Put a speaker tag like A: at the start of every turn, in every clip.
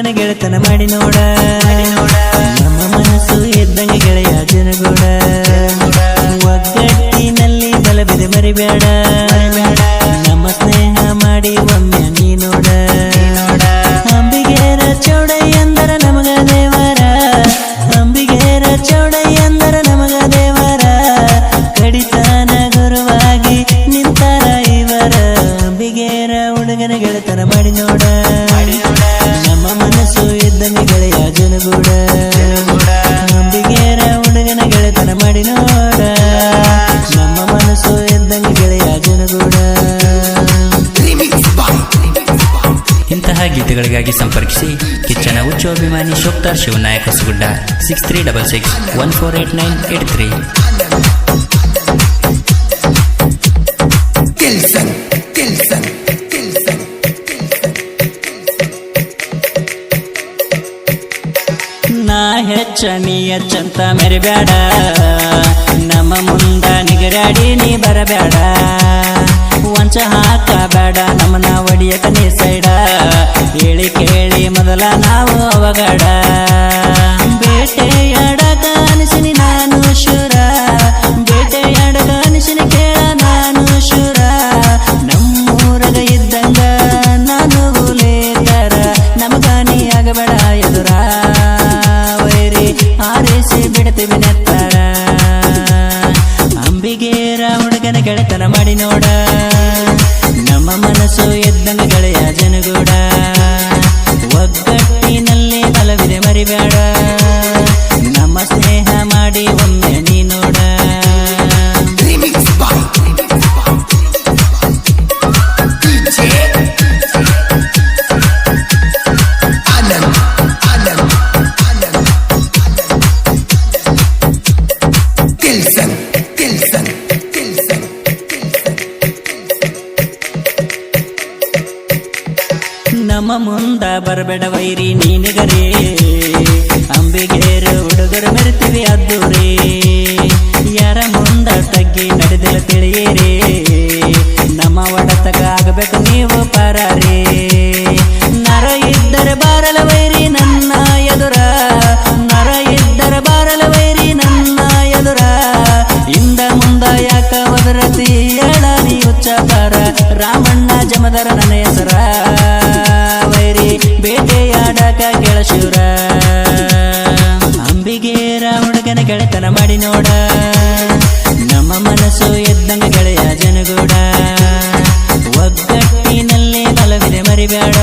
A: ಹುಡುಗನ ಗೆಳೆತನ ಮಾಡಿ ನೋಡ. ನಮ್ಮ ಮನಸ್ಸು ಎದ್ದಂಗೆ ಗೆಳೆಯ ಜನಗೂಡ. ಒಗ್ಗಟ್ಟಿನಲ್ಲಿ ಬಲಬಿದೆ ಮರಿಬೇಡ.
B: ಗೀತೆಗಳಿಗಾಗಿ ಸಂಪರ್ಕಿಸಿ ಕಿಚ್ಚನ ಹುಚ್ಚು ಅಭಿಮಾನಿ ಶೋಕ್ತಾರ್ Shivanayaka ಸುಗುಡ್ಡ six three double six one four eight nine eight three
C: Gelsen, Gelsen, Gelsen.
A: ನಾ ಹೆಚ್ಚ ನೀ ಹೆಚ್ಚಂತ ಮೆರಿಬೇಡ ನಮ್ಮ ಮುಂದ ನಿಗರಾಡಿ ನಮ್ಮ ಮುಂದ ಬರಬೇಡ ವೈರಿ ನೀನಿಗರೇ. ಅಂಬಿಗೇರು ಹುಡುಗರು ಮೆರಿತೀವಿ ಅದ್ದೂರೇ. ಯಾರ ಮುಂದ ತಗ್ಗಿ ನಡೆದಿಲ್ಲ ತಿಳಿಯಿರಿ. ನಮ್ಮ ಒಡತಗ ಆಗಬೇಕು ನೀವು ಪರಾರಿ. ನರ ಇದ್ದರೆ ಬಾರಲ ವೈರಿ ನನ್ನ ಎದುರ. ನರ ಇದ್ದರೆ ಬಾರಲ ವೈರಿ ನನ್ನ ಎದುರ. ಇಂದ ಮುಂದ ಯಾಕ ಒದರತಿ ಹೇಳ ನೀ ಉಚ್ಚಬರ ರಾಮಣ್ಣ ಜಮದರ ಗೆಳಶೂರ ಅಂಬಿಗೆ ರಾವಣಗನ ಗೆಳೆತನ ಮಾಡಿ ನೋಡ. ನಮ್ಮ ಮನಸ್ಸು ಎದ್ದಂಗ ಗೆಳೆಯ ಜನಗೂಡ. ಒಗ್ಗಟ್ಟಿನಲ್ಲಿ ಬಲವಿದೆ ಮರಿಬೇಡ.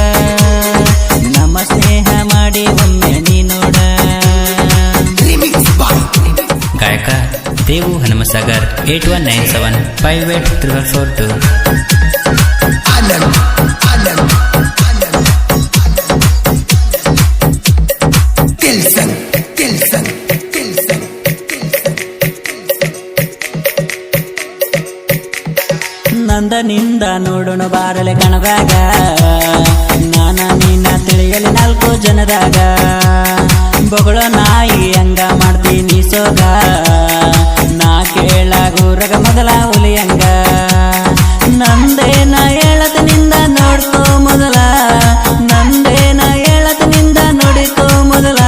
A: ನಮ್ಮ ಸ್ನೇಹ ಮಾಡಿ ಒಮ್ಮೆ ನೀ ನೋಡ.
B: ಗಾಯಕ Devu Hanumasagar
C: eight one nine seven five eight
A: triple four two ಬಾರಲೆ ಕಣದಾಗ, ನಾನ ನಿನ್ನ ತಿಳಿಯಲಿ ನಾಲ್ಕು ಜನದಾಗ ಬೊಗಳ ನಾಯಿ ಹಂಗ ಮಾಡ್ತೀನಿ ಸೋಗ, ನಾ ಕೇಳಾಗೂರಗ ಮೊದಲ ಹುಲಿ ಹಂಗ. ನಂದೇನ ಹೇಳದ ನಿಂದ ನೋಡ್ಕೋ ಮೊದಲ, ನಂದೇನ ನಾ ನಿಂದ ನೋಡಿಕೋ ಮೊದಲ.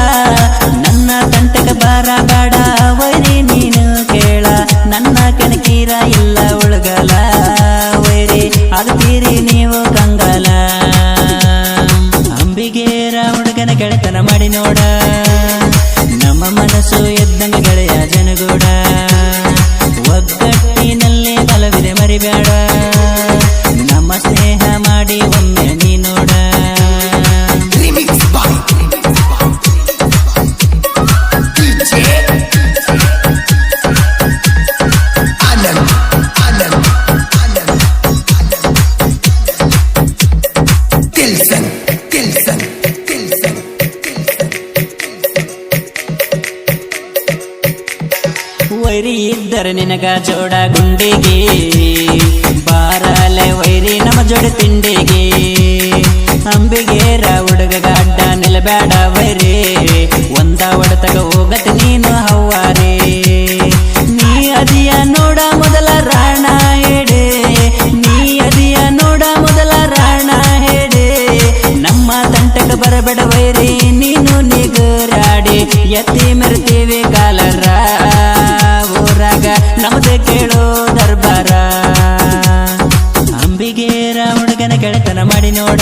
A: ನನ್ನ ತಂಟಕ ಬಾರ ಬೇಡ, ವೈರಿ ನೀನು ಕೇಳ, ನನ್ನ ಕಣಕೀರ ಇಲ್ಲ. ವೈರಿ ಇದ್ದರೆ ನಿನಗ ಜೋಡ ಗುಂಡಿಗೆ. ಬಾರಲೆ ವೈರಿ ನಮ್ಮ ಜೋಡ ತಿಂಡಿಗೆ. ಅಂಬಿಗೇರ ಹುಡುಗ ಗಡ್ಡ ನಿಲ್ಬೇಡ ವೈರಿ. ಒಂದ ಒಡತಗ ಹೋಗತ್ತೆ ನೀನು ಕೇಳೋ ದರ್ಬಾರ. ಅಂಬಿಗೇರ ಹುಡುಗನ ಕೆಳತನ ಮಾಡಿ ನೋಡ.